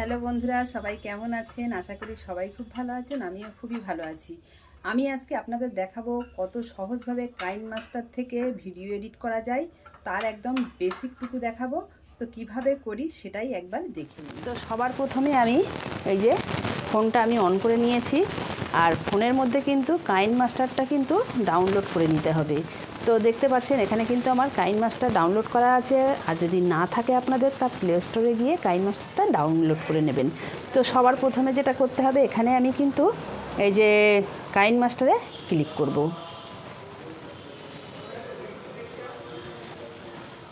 Hello বন্ধুরা, সবাই কেমন আছেন? আশা করি সবাই খুব ভালো আছেন, আমিও খুবই ভালো আছি। আমি আজকে আপনাদের দেখাবো কত সহজভাবে কাইন মাস্টার থেকে ভিডিও এডিট করা যায়, তার একদম বেসিকটুকু দেখাবো। তো কীভাবে করি সেটাই একবার দেখে নিন তো সবার প্রথমে আমি এই যে ফোনটা আমি অন করে নিয়েছি, আর ফোনের মধ্যে কিন্তু কাইন মাস্টারটা কিন্তু ডাউনলোড করে নিতে হবে। তো দেখতে পাচ্ছেন, এখানে কিন্তু আমার কাইন মাস্টার ডাউনলোড করা আছে। আর যদি না থাকে আপনাদের, তা প্লে স্টোরে গিয়ে কাইন মাস্টারটা ডাউনলোড করে নেবেন। তো সবার প্রথমে যেটা করতে হবে, এখানে আমি কিন্তু এই যে কাইন মাস্টারে ক্লিক করব।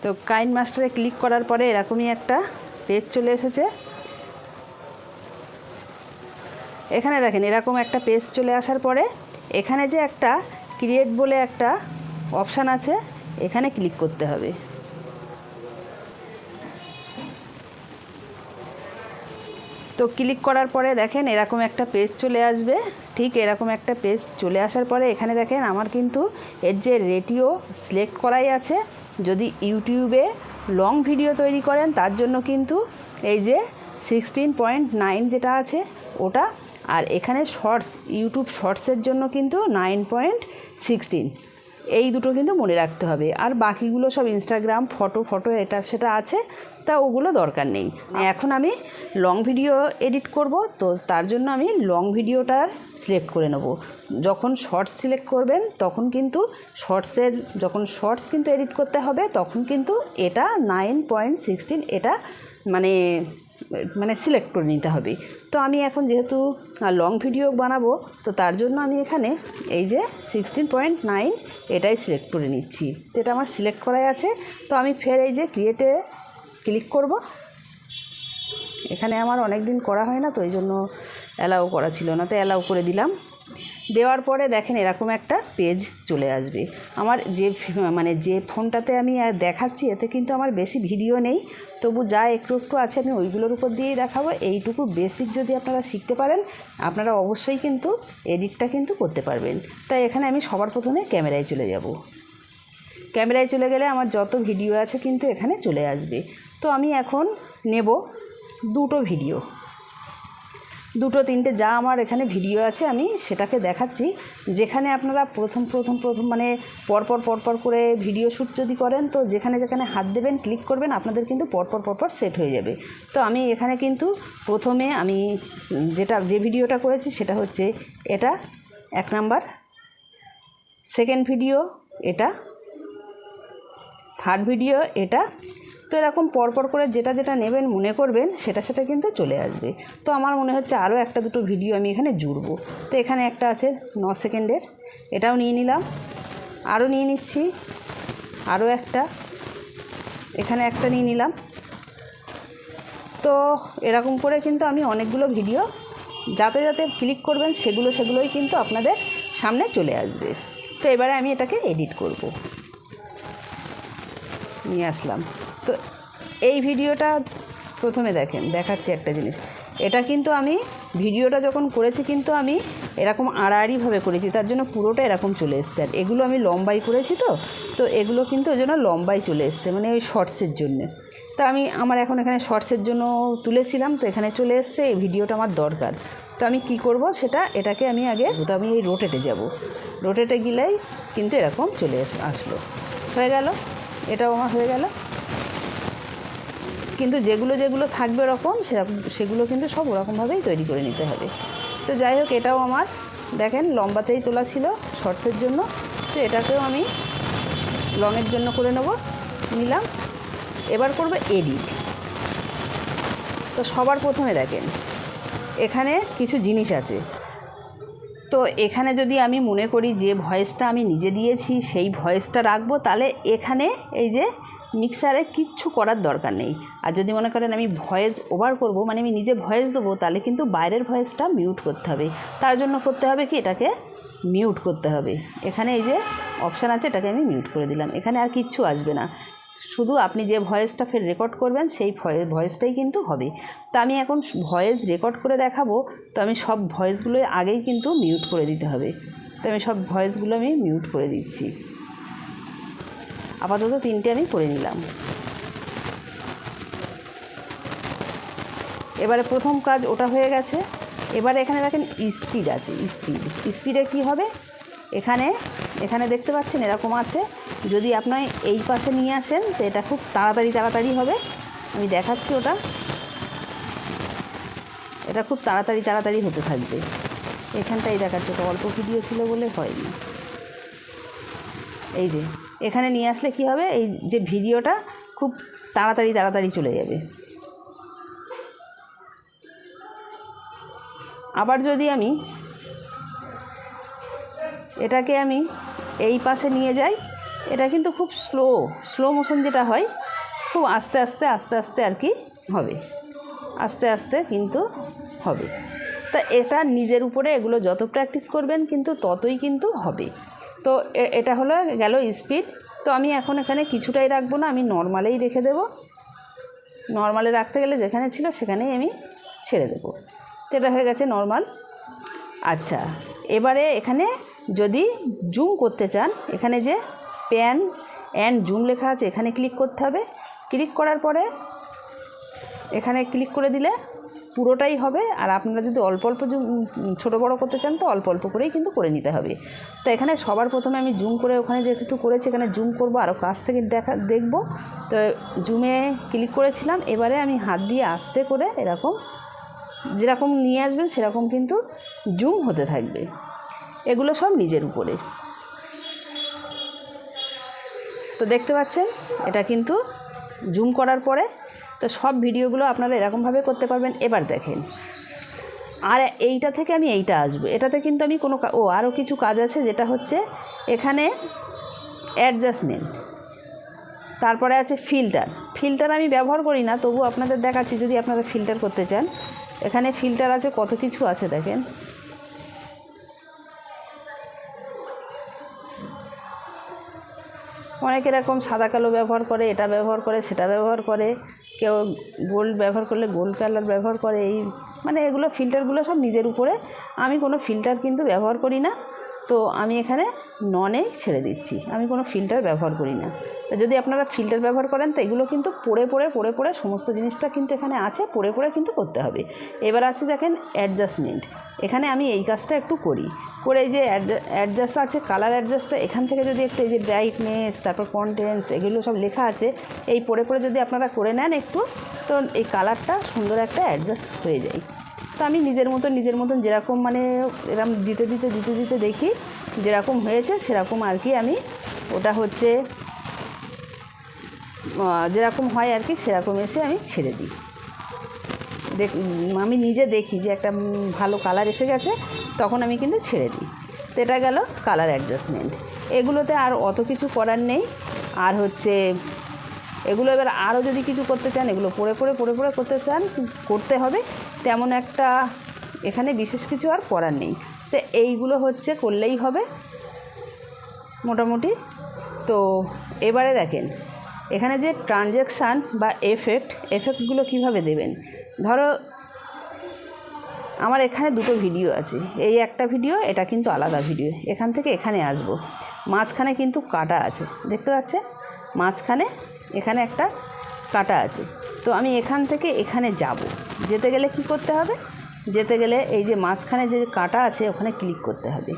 তো কাইন মাস্টারে ক্লিক করার পরে এরকমই একটা পেজ চলে এসেছে। এখানে দেখেন, এরকম একটা পেজ চলে আসার পরে, এখানে যে একটা ক্রিয়েট বলে একটা অপশান আছে, এখানে ক্লিক করতে হবে। তো ক্লিক করার পরে দেখেন এরকম একটা পেজ চলে আসবে। ঠিক এরকম একটা পেজ চলে আসার পরে এখানে দেখেন আমার কিন্তু এর যে রেটিও সিলেক্ট করাই আছে। যদি ইউটিউবে লং ভিডিও তৈরি করেন, তার জন্য কিন্তু এই যে সিক্সটিন পয়েন্ট নাইন যেটা আছে ওটা, আর এখানে শর্টস, ইউটিউব শর্টসের জন্য কিন্তু নাইন পয়েন্ট সিক্সটিন। এই দুটো কিন্তু মনে রাখতে হবে। আর বাকিগুলো সব ইনস্টাগ্রাম ফটো ফটো এটা সেটা আছে। তা ওগুলো দরকার নেই। এখন আমি লং ভিডিও এডিট করব তো তার জন্য আমি লং ভিডিওটার সিলেক্ট করে নেব। যখন শর্টস সিলেক্ট করবেন তখন কিন্তু শর্টসের যখন শর্টস কিন্তু এডিট করতে হবে তখন কিন্তু এটা নাইন পয়েন্ট সিক্সটিন এটা মানে মানে সিলেক্ট করে নিতে হবে। তো আমি এখন যেহেতু লং ভিডিও বানাবো তো তার জন্য আমি এখানে এই যে সিক্সটিন পয়েন্ট নাইন এটাই সিলেক্ট করে নিচ্ছি। তো এটা আমার সিলেক্ট করাই আছে। তো আমি ফের এই যে ক্রিয়েটে ক্লিক করব। এখানে আমার অনেক দিন করা হয় না, তো এই জন্য অ্যালাউ করা ছিল না, তো অ্যালাউ করে দিলাম। দেওয়ার পরে দেখেন এরকম একটা পেজ চলে আসবে। আমার যে মানে যে ফোনটাতে আমি দেখাচ্ছি, এতে কিন্তু আমার বেশি ভিডিও নেই। তবু যা একটু একটু আছে, আমি ওইগুলোর উপর দিয়েই দেখাবো। এইটুকু বেসিক যদি আপনারা শিখতে পারেন, আপনারা অবশ্যই কিন্তু এডিটটা কিন্তু করতে পারবেন। তাই এখানে আমি সবার প্রথমে ক্যামেরায় চলে যাব। ক্যামেরায় চলে গেলে আমার যত ভিডিও আছে কিন্তু এখানে চলে আসবে। তো আমি এখন নেব দুটো ভিডিও। দুটো, তিনটে যা আমার এখানে ভিডিও আছে, আমি সেটাকে দেখাচ্ছি। যেখানে আপনারা প্রথম প্রথম প্রথম মানে পরপর পরপর করে ভিডিও শ্যুট যদি করেন, তো যেখানে যেখানে হাত দেবেন, ক্লিক করবেন, আপনাদের কিন্তু পরপর পরপর সেট হয়ে যাবে। তো আমি এখানে কিন্তু প্রথমে আমি যেটা, যে ভিডিওটা করেছি, সেটা হচ্ছে এটা এক নাম্বার। সেকেন্ড ভিডিও এটা। থার্ড ভিডিও এটা। তো এরকম পরপর করে যেটা যেটা নেবেন মনে করবেন, সেটা সেটা কিন্তু চলে আসবে। তো আমার মনে হচ্ছে আরও একটা দুটো ভিডিও আমি এখানে জুড়বো। তো এখানে একটা আছে ন সেকেন্ডের, এটাও নিয়ে নিলাম। আরও নিয়ে নিচ্ছি, আরও একটা। এখানে একটা নিয়ে নিলাম। তো এরকম করে কিন্তু আমি অনেকগুলো ভিডিও যাতে যাতে ক্লিক করবেন, সেগুলো সেগুলোই কিন্তু আপনাদের সামনে চলে আসবে। তো এবারে আমি এটাকে এডিট করব। নিয়ে আসলাম। তো এই ভিডিওটা প্রথমে দেখেন, দেখাচ্ছি একটা জিনিস। এটা কিন্তু আমি ভিডিওটা যখন করেছি কিন্তু আমি এরকম আড়াআড়িভাবে করেছি, তার জন্য পুরোটা এরকম চলে এসছে। আর এগুলো আমি লম্বাই করেছি তো তো এগুলো কিন্তু ওই জন্য লম্বাই চলে এসছে মানে ওই শর্টসের জন্য। তো আমি আমার এখন এখানে শর্টসের জন্য তুলেছিলাম, তো এখানে চলে এসছে, এই ভিডিওটা আমার দরকার। তো আমি কি করব, সেটা এটাকে আমি আগে, তো আমি এই রোটেটে যাব। রোটেটে গেলেই কিন্তু এরকম চলে আসলো। হয়ে গেল? এটাও আমার হয়ে গেল? কিন্তু যেগুলো যেগুলো থাকবে ওরকম সেরকম সেগুলো কিন্তু সব ওরকমভাবেই তৈরি করে নিতে হবে। তো যাই হোক, এটাও আমার। দেখেন, লম্বাতেই তোলা ছিল শর্টসের জন্য। তো এটাকেও আমি লংয়ের জন্য করে নেব, নিলাম। এবার করব এডিট। তো সবার প্রথমে দেখেন, এখানে কিছু জিনিস আছে। তো এখানে যদি আমি মনে করি যে ভয়েসটা আমি নিজে দিয়েছি, সেই ভয়েসটা রাখব, তাহলে এখানে এই যে মিক্সারে কিচ্ছু করার দরকার নেই। আর যদি মনে করেন আমি ভয়েস ওভার করব মানে আমি নিজে ভয়েস দেবো, তাহলে কিন্তু বাইরের ভয়েসটা মিউট করতে হবে। তার জন্য করতে হবে কি? এটাকে মিউট করতে হবে। এখানে এই যে অপশান আছে, এটাকে আমি মিউট করে দিলাম। এখানে আর কিচ্ছু আসবে না। শুধু আপনি যে ভয়েসটা ফের রেকর্ড করবেন, সেই ভয়েসটাই কিন্তু হবে। তা আমি এখন ভয়েস রেকর্ড করে দেখাবো, তো আমি সব ভয়েসগুলো আগেই কিন্তু মিউট করে দিতে হবে। তো আমি সব ভয়েসগুলো আমি মিউট করে দিচ্ছি। আপাতত তিনটে আমি করে নিলাম। এবারে প্রথম কাজ ওটা হয়ে গেছে। এবারে এখানে দেখেন স্পিড আছে স্পিড স্পিডে কি হবে? এখানে এখানে দেখতে পাচ্ছেন এরকম আছে। যদি আপনার এই পাশে নিয়ে আসেন, তো এটা খুব তাড়াতাড়ি তাড়াতাড়ি হবে। আমি দেখাচ্ছি ওটা। এটা খুব তাড়াতাড়ি তাড়াতাড়ি হতে থাকবে। এখানটাই দেখাচ্ছে তো অল্প ভিডিও ছিল বলে হয়নি। এই যে এখানে নিয়ে আসলে কি হবে? এই যে ভিডিওটা খুব তাড়াতাড়ি তাড়াতাড়ি চলে যাবে। আবার যদি আমি এটাকে আমি এই পাশে নিয়ে যাই, এটা কিন্তু খুব স্লো স্লো মোশন যেটা হয়, খুব আস্তে আস্তে আস্তে আস্তে আর কি হবে। আস্তে আস্তে কিন্তু হবে। তা এটা নিজের উপরে এগুলো যত প্র্যাকটিস করবেন কিন্তু ততই কিন্তু হবে। তো এটা হলো গেল স্পিড তো আমি এখন এখানে কিছুটাই রাখব না, আমি নর্মালেই রেখে দেবো। নর্মালে রাখতে গেলে যেখানে ছিল সেখানেই আমি ছেড়ে দেবো। তো এটা হয়ে গেছে নর্মাল আচ্ছা এবারে এখানে যদি জুম করতে চান, এখানে যে প্যান অ্যান্ড জুম লেখা আছে, এখানে ক্লিক করতে হবে। ক্লিক করার পরে এখানে ক্লিক করে দিলে পুরোটাই হবে আর আপনারা যদি অল্প অল্প জুম ছোটো বড়ো করতে চান তো অল্প অল্প করেই কিন্তু করে নিতে হবে। তো এখানে সবার প্রথমে আমি জুম করে ওখানে যেহেতু করেছি, এখানে জুম করব আরও কাছ থেকে দেখা, দেখব। তো জুমে ক্লিক করেছিলাম, এবারে আমি হাত দিয়ে আস্তে করে এরকম যেরকম নিয়ে আসবেন সেরকম কিন্তু জুম হতে থাকবে। এগুলো সব নিজের উপরে। তো দেখতে পাচ্ছেন, এটা কিন্তু জুম করার পরে তো সব ভিডিওগুলো আপনারা এরকমভাবে করতে পারবেন। এবার দেখেন। আর এইটা থেকে আমি এইটা আসব। এটাতে কিন্তু আমি কোনো ও, আরও কিছু কাজ আছে, যেটা হচ্ছে এখানে অ্যাডজাস্টমেন্ট তারপরে আছে ফিল্টার ফিল্টার আমি ব্যবহার করি না, তবু আপনাদের দেখাচ্ছি, যদি আপনারা ফিল্টার করতে চান। এখানে ফিল্টার আছে, কত কিছু আছে দেখেন। অনেক এরকম সাদা কালো ব্যবহার করে, এটা ব্যবহার করে, সেটা ব্যবহার করে। কেউ গোল্ড ব্যবহার করলে গোল্ড কালার ব্যবহার করে, এই মানে এগুলো ফিল্টারগুলো সব নিজের উপরে। আমি কোনো ফিল্টার কিন্তু ব্যবহার করি না। তো আমি এখানে ননেই ছেড়ে দিচ্ছি। আমি কোনো ফিল্টার ব্যবহার করি না। তো যদি আপনারা ফিল্টার ব্যবহার করেন, তো এগুলো কিন্তু পড়ে পড়ে পড়ে পড়ে সমস্ত জিনিসটা কিন্তু এখানে আছে, পড়ে পড়ে কিন্তু করতে হবে। এবার আছে দেখেন অ্যাডজাস্টমেন্ট এখানে আমি এই কাজটা একটু করি। করে এই যে অ্যাডজাস্ট আছে কালার অ্যাডজাস্টটা এখান থেকে যদি একটু এই যে ব্রাইটনেস তারপর কন্টেন্স এগুলো সব লেখা আছে, এই পড়ে পড়ে যদি আপনারা করে নেন একটু, তো এই কালারটা সুন্দর একটা অ্যাডজাস্ট হয়ে যায়। তো আমি নিজের মতন নিজের মতন যেরকম মানে এরকম দিতে দিতে দিতে দিতে দেখি, যেরকম হয়েছে সেরকম আর কি আমি ওটা হচ্ছে যেরকম হয় আর কি সেরকম এসে আমি ছেড়ে দিই। দেখ আমি নিজে দেখি যে একটা ভালো কালার এসে গেছে, তখন আমি কিন্তু ছেড়ে দিই। তো এটা গেল কালার অ্যাডজাস্টমেন্ট এগুলোতে আর অত কিছু করার নেই। আর হচ্ছে এগুলো এবার আরও যদি কিছু করতে চান, এগুলো পড়ে পড়ে পড়ে পড়ে করতে চান, করতে হবে। তেমন একটা এখানে বিশেষ কিছু আর করার নেই। তো এইগুলো হচ্ছে, করলেই হবে। মোটামুটি। তো এবারে দেখেন, এখানে যে ট্রানজ্যাকশান বা এফেক্ট এফেক্টগুলো কীভাবে দেবেন? ধরো, আমার এখানে দুটো ভিডিও আছে। এই একটা ভিডিও এটা কিন্তু আলাদা ভিডিও এখান থেকে এখানে আসব। মাঝখানে কিন্তু কাটা আছে। দেখতে পাচ্ছেন? মাঝখানে এখানে একটা কাটা আছে। তো আমি এখান থেকে এখানে যাব। যেতে গেলে কি করতে হবে? যেতে গেলে এই যে মাঝখানে যে কাটা আছে, ওখানে ক্লিক করতে হবে।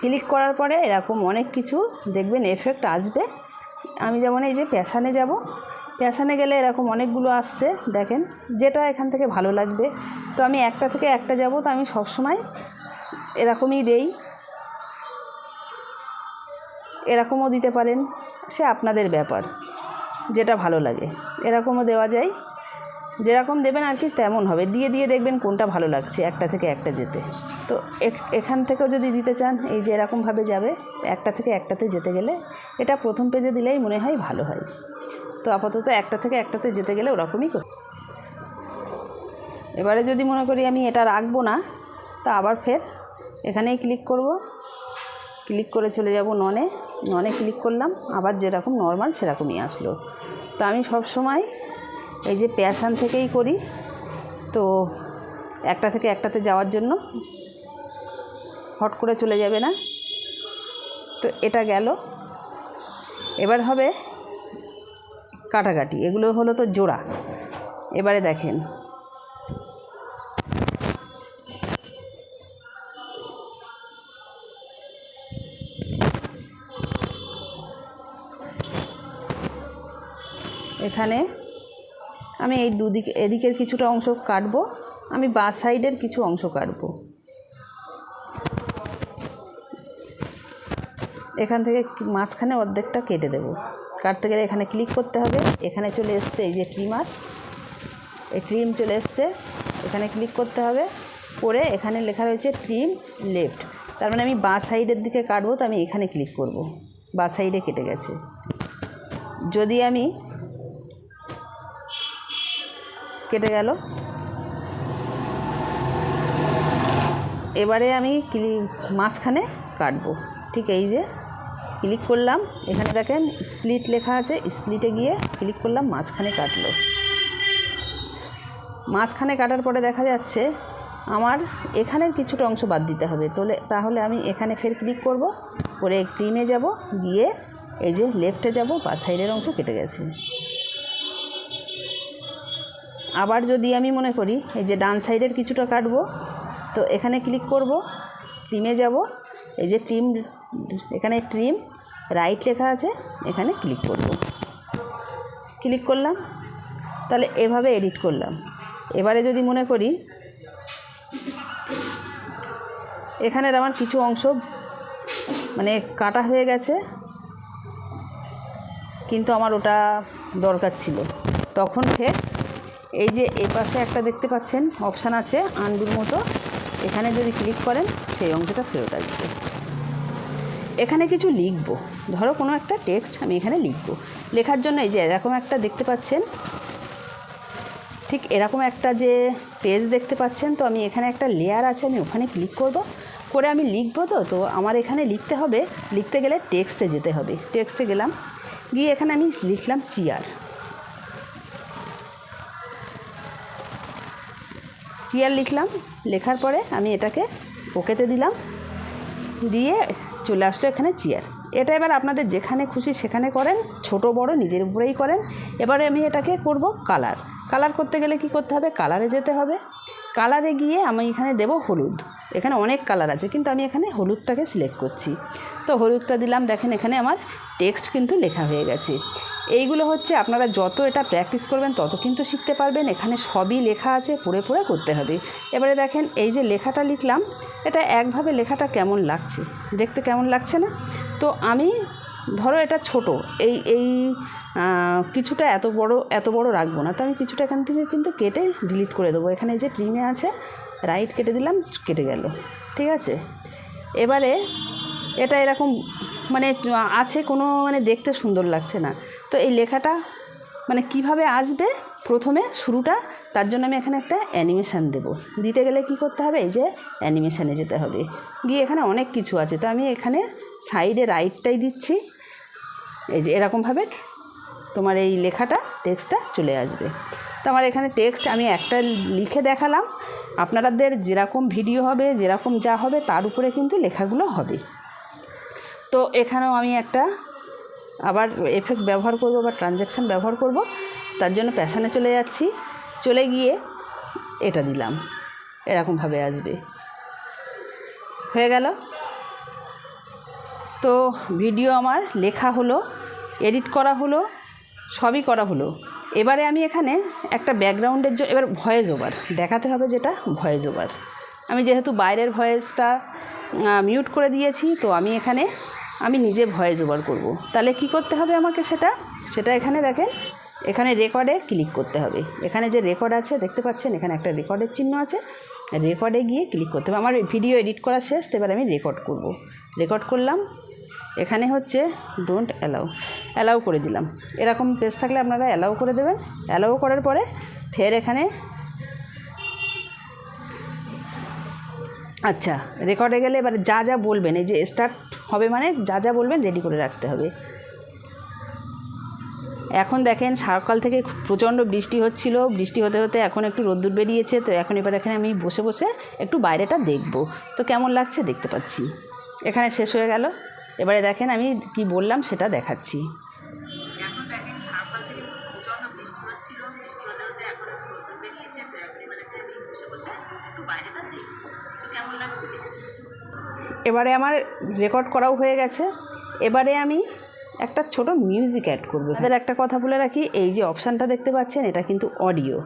ক্লিক করার পরে এরকম অনেক কিছু দেখবেন এফেক্ট আসবে। আমি যেমন এই যে প্যাশানে যাব। প্যাশানে গেলে এরকম অনেকগুলো আসছে, দেখেন, যেটা এখান থেকে ভালো লাগবে। তো আমি একটা থেকে একটা যাব, তো আমি সবসময় এরকমই দেই। এরকমও দিতে পারেন। সে আপনাদের ব্যাপার। যেটা ভালো লাগে। এরকমও দেওয়া যায়। যেরকম দেবেন আর কি তেমন হবে। দিয়ে দিয়ে দেখবেন কোনটা ভালো লাগছে, একটা থেকে একটা যেতে। তো এখ- এখান থেকেও যদি দিতে চান, এই যে এরকমভাবে যাবে, একটা থেকে একটাতে যেতে গেলে, এটা প্রথম পেজে দিলেই মনে হয় ভালো হয়। তো আপাতত একটা থেকে একটাতে যেতে গেলে ওরকমই কর। এবারে যদি মনে করি আমি এটা রাখব না, তা আবার ফের এখানেই ক্লিক করব। ক্লিক করে চলে যাব ননে। ননে ক্লিক করলাম, আবার যেরকম নর্মাল সেরকমই আসলো। তো আমি সব সময় এই যে প্যাশান থেকেই করি। তো একটা থেকে একটাতে যাওয়ার জন্য হট করে চলে যাবে না। তো এটা গেল। এবার হবে কাটাকাটি। এগুলো হলো তো জোড়া। এবারে দেখেন। এখানে আমি এই দুদিকে, এদিকের কিছুটা অংশ কাটবো, আমি বা সাইডের কিছু অংশ কাটবো। এখান থেকে মাঝখানে অর্ধেকটা কেটে দেব। কাটতে গেলে এখানে ক্লিক করতে হবে। এখানে চলে এসছে এই যে ট্রিমার এই ট্রিম চলে এসছে। এখানে ক্লিক করতে হবে। করে এখানে লেখা রয়েছে ট্রিম লেফট তার মানে আমি বাঁ সাইডের দিকে কাটবো, তো আমি এখানে ক্লিক করব। বা সাইডে কেটে গেছে। যদি আমি কেটে গেল। এবারে আমি ক্লি মাঝখানে কাটবো। ঠিক এই যে, ক্লিক করলাম। এখানে দেখেন, স্প্লিট লেখা আছে। স্প্লিটে গিয়ে ক্লিক করলাম, মাঝখানে কাটলো। মাঝখানে কাটার পরে দেখা যাচ্ছে, আমার এখানের কিছুটা অংশ বাদ দিতে হবে। তোলে তাহলে আমি এখানে ফের ক্লিক করব। করে ক্রিমে যাব। গিয়ে এই যে লেফটে যাব, বা সাইডের অংশ কেটে গেছে। আবার যদি আমি মনে করি এই যে ডান সাইডের কিছুটা কাটবো, তো এখানে ক্লিক করব ট্রিমে যাব, এই যে ট্রিম এখানে ট্রিম রাইট লেখা আছে, এখানে ক্লিক করব। ক্লিক করলাম, তাহলে এভাবে এডিট করলাম। এবারে যদি মনে করি, এখানের আমার কিছু অংশ মানে কাটা হয়ে গেছে, কিন্তু আমার ওটা দরকার ছিল। তখন ফের এই যে এই পাশে একটা দেখতে পাচ্ছেন অপশান আছে, আনডুর মতো। এখানে যদি ক্লিক করেন, সেই অংশটা ফেরত আসবে। এখানে কিছু লিখব। ধরো কোনো একটা টেক্সট আমি এখানে লিখব। লেখার জন্য এই যে এরকম একটা দেখতে পাচ্ছেন, ঠিক এরকম একটা যে পেজ দেখতে পাচ্ছেন, তো আমি এখানে একটা লেয়ার আছে, আমি ওখানে ক্লিক করব। করে আমি লিখব তো তো আমার এখানে লিখতে হবে, লিখতে গেলে টেক্সটে যেতে হবে। টেক্সটে গেলাম, গিয়ে এখানে আমি লিখলাম চেয়ার চেয়ার লিখলাম, লেখার পরে আমি এটাকে ওকেতে দিলাম, দিয়ে চলে আসলো এখানে চেয়ার এটা এবার আপনাদের যেখানে খুশি সেখানে করেন, ছোট, বড়, নিজের উপরেই করেন। এবারে আমি এটাকে করব কালার কালার করতে গেলে কি করতে হবে? কালারে যেতে হবে। কালারে গিয়ে আমি এখানে দেব হলুদ। এখানে অনেক কালার আছে, কিন্তু আমি এখানে হলুদটাকে সিলেক্ট করছি। তো হলুদটা দিলাম, দেখেন এখানে আমার টেক্সট কিন্তু লেখা হয়ে গেছে। এইগুলো হচ্ছে আপনারা যত এটা প্র্যাকটিস করবেন, তত কিন্তু শিখতে পারবেন। এখানে সবই লেখা আছে, পড়ে পড়ে করতে হবে। এবারে দেখেন, এই যে লেখাটা লিখলাম, এটা একভাবে লেখাটা কেমন লাগছে? দেখতে কেমন লাগছে না? তো আমি, ধরো এটা ছোট, এই এই কিছুটা এত বড় এত বড় রাখব না। তো আমি কিছুটা এখান থেকে কিন্তু কেটে ডিলিট করে দেবো। এখানে যে প্রিমে আছে রাইট কেটে দিলাম, কেটে গেল। ঠিক আছে? এবারে, এটা এরকম মানে আছে কোনো মানে দেখতে সুন্দর লাগছে না। তো এই লেখাটা মানে কীভাবে আসবে প্রথমে শুরুটা, তার জন্য আমি এখানে একটা অ্যানিমেশান দেব। দিতে গেলে কি করতে হবে? এই যে অ্যানিমেশানে যেতে হবে। গিয়ে এখানে অনেক কিছু আছে। তো আমি এখানে সাইডে রাইটটাই দিচ্ছি। এই যে এরকমভাবে তোমার এই লেখাটা, টেক্সটটা চলে আসবে। তো আমার এখানে টেক্সট আমি একটা লিখে দেখালাম। আপনাদের যেরকম ভিডিও হবে, যেরকম যা হবে, তার উপরে কিন্তু লেখাগুলো হবে। তো এখানেও আমি একটা আবার এফেক্ট ব্যবহার করব বা ট্রানজ্যাকশান ব্যবহার করব, তার জন্য প্যাশানে চলে যাচ্ছি। চলে গিয়ে এটা দিলাম। এরকমভাবে আসবে। হয়ে গেল? তো ভিডিও আমার লেখা হলো এডিট করা হলো, সবই করা হলো। এবারে আমি এখানে একটা ব্যাকগ্রাউন্ডের জন্য এবার ভয়েস ওভার দেখাতে হবে যেটা ভয়েস ওভার আমি যেহেতু বাইরের ভয়েসটা মিউট করে দিয়েছি, তো আমি এখানে আমি নিজে ভয়ে জোগাড় করব। তাহলে কি করতে হবে আমাকে সেটা? সেটা এখানে দেখেন। এখানে রেকর্ডে ক্লিক করতে হবে। এখানে যে রেকর্ড আছে, দেখতে পাচ্ছেন? এখানে একটা রেকর্ডের চিহ্ন আছে। রেকর্ডে গিয়ে ক্লিক করতে হবে। আমার ভিডিও এডিট করা শেষ, তো এবার আমি রেকর্ড করব। রেকর্ড করলাম। এখানে হচ্ছে ডোন্ট অ্যালাউ অ্যালাউ করে দিলাম। এরকম পেজ থাকলে আপনারা অ্যালাউ করে দেবেন। অ্যালাউ করার পরে ফের এখানে আচ্ছা রেকর্ডে গেলে এবার যা যা বলবেন, এই যে স্টার্ট হবে মানে যা যা বলবেন রেডি করে রাখতে হবে। এখন দেখেন সকাল থেকে প্রচণ্ড বৃষ্টি হচ্ছিল। বৃষ্টি হতে হতে এখন একটু রোদ্দুর বেরিয়েছে। তো এখন এবার এখানে আমি বসে বসে একটু বাইরেটা দেখব। তো কেমন লাগছে দেখতে পাচ্ছি। এখানে শেষ হয়ে গেল। এবারে দেখেন আমি কি বললাম সেটা দেখাচ্ছি। এবারে আমার রেকর্ড করাও হয়ে গেছে। এবারে আমি একটা ছোট মিউজিক অ্যাড করব। তাদের একটা কথা বলে রাখি, এই যে অপশানটা দেখতে পাচ্ছেন, এটা কিন্তু অডিও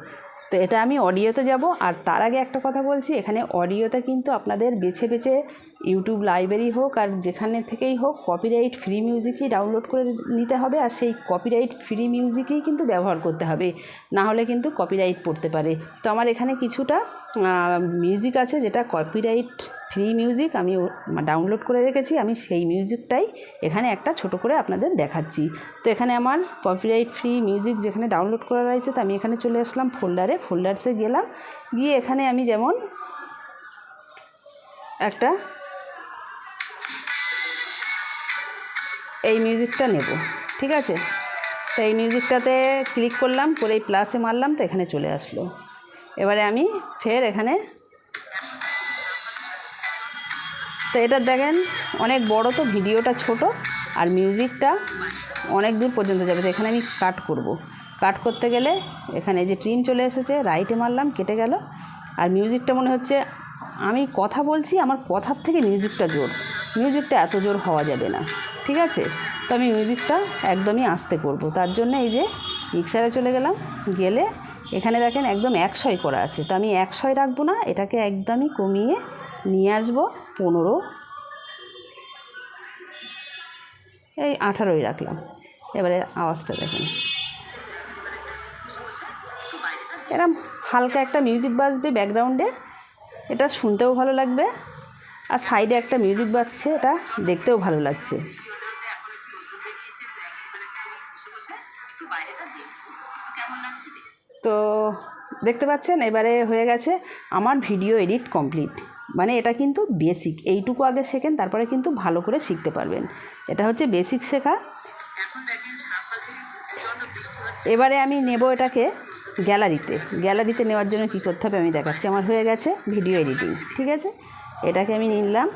তো এটা আমি অডিওতে যাব, আর তার আগে একটা কথা বলছি, এখানে অডিওতে কিন্তু আপনাদের বেছে বেছে ইউটিউব লাইব্রেরি হোক আর যেখানে থেকেই হোক কপিরাইট ফ্রি মিউজিকই ডাউনলোড করে নিতে হবে আর সেই কপিরাইট ফ্রি মিউজিকই কিন্তু ব্যবহার করতে হবে। না হলে কিন্তু কপিরাইট পড়তে পারে। তো আমার এখানে কিছুটা মিউজিক আছে যেটা কপিরাইট ফ্রি মিউজিক আমি ডাউনলোড করে রেখেছি। আমি সেই মিউজিকটাই এখানে একটা ছোট করে আপনাদের দেখাচ্ছি। তো এখানে আমার কপিরাইট ফ্রি মিউজিক যেখানে ডাউনলোড করা রয়েছে, তো আমি এখানে চলে আসলাম ফোল্ডারে ফোল্ডার্সে গেলাম। গিয়ে এখানে আমি যেমন একটা এই মিউজিকটা নেব, ঠিক আছে? তো এই মিউজিকটাতে ক্লিক করলাম, করে এই প্লাসে মারলাম, তো এখানে চলে আসলো। এবারে আমি ফের এখানে তো এটা দেখেন, অনেক বড় তো, ভিডিওটা ছোট, আর মিউজিকটা অনেক দূর পর্যন্ত যাবে। তো এখানে আমি কাট করব। কাট করতে গেলে এখানে যে ট্রিম চলে এসেছে রাইটে মারলাম, কেটে গেল। আর মিউজিকটা মনে হচ্ছে, আমি কথা বলছি, আমার কথার থেকে মিউজিকটা জোর। মিউজিকটা এত জোর হওয়া যাবে না। ঠিক আছে? তো আমি মিউজিকটা একদমই আস্তে করব। তার জন্য এই যে মিক্সারে চলে গেলাম। গেলে এখানে দেখেন একদম একশোই করা আছে। তো আমি একশোয় রাখব না, এটাকে একদমই কমিয়ে নিয়ে আসব পনেরো। এই আঠারোই রাখলাম। এবারে আওয়াজটা দেখেন। এরম হালকা একটা মিউজিক বাজবে ব্যাকগ্রাউন্ডে এটা শুনতেও ভালো লাগবে। আর সাইডে একটা মিউজিক বাজছে, এটা দেখতেও ভালো লাগছে। তো দেখতে পাচ্ছেন, এবারে হয়ে গেছে আমার ভিডিও এডিট কমপ্লিট। মানে এটা কিন্তু বেসিক এইটুকু আগে শেখেন, তারপরে কিন্তু ভালো করে শিখতে পারবেন। এটা হচ্ছে বেসিক শেখা। এবারে আমি নেব এটাকে গ্যালারিতে গ্যালারিতে নেওয়ার জন্য কী করতে হবে আমি দেখাচ্ছি। আমার হয়ে গেছে ভিডিও এডিটিং ঠিক আছে? এটাকে আমি নিলাম।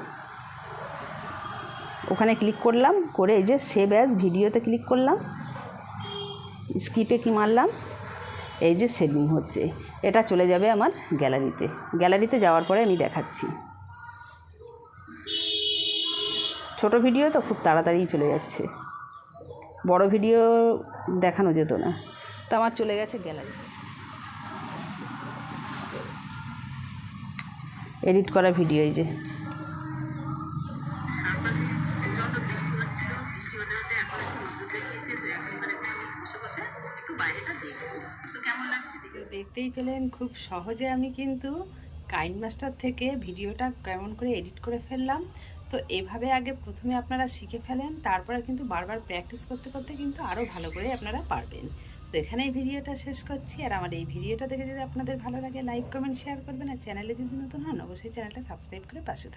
ওখানে ক্লিক করলাম, করে এই যে সেভ অ্যাজ ভিডিওতে ক্লিক করলাম। স্কিপে কি মারলাম? এই যে সেভিং হচ্ছে। এটা চলে যাবে আমার গ্যালারিতে গ্যালারিতে যাওয়ার পরে আমি দেখাচ্ছি। ছোট ভিডিও তো খুব তাড়াতাড়ি চলে যাচ্ছে। বড় ভিডিও দেখানো যেত না। তো আমার চলে গেছে গ্যালারি এডিট করা ভিডিও এই যে প্রচণ্ড বৃষ্টি হচ্ছিল বৃষ্টি হতে হতে এখন একটু রোদ্দুর বেরিয়েছে তো এখন এবার একটা আমি বসে বসে একটু বাইরেটা দেখব তো করা ভিডিও এই যে। দেখতেই পেলেন, খুব সহজে আমি কিন্তু কাইন মাস্টার থেকে ভিডিওটা কেমন করে এডিট করে ফেললাম। তো এভাবে আগে প্রথমে আপনারা শিখে ফেলেন, তারপরে কিন্তু বারবার প্র্যাকটিস করতে করতে কিন্তু আরও ভালো করে আপনারা পারবেন। তো এখানে এই ভিডিওটা শেষ করছি। আর আমার এই ভিডিওটা দেখে যদি আপনাদের ভালো লাগে লাইক কমেন্ট শেয়ার করবেন। আর চ্যানেলে যদি নতুন হন, অবশ্যই চ্যানেলটা সাবস্ক্রাইব করে পাশে থাকবেন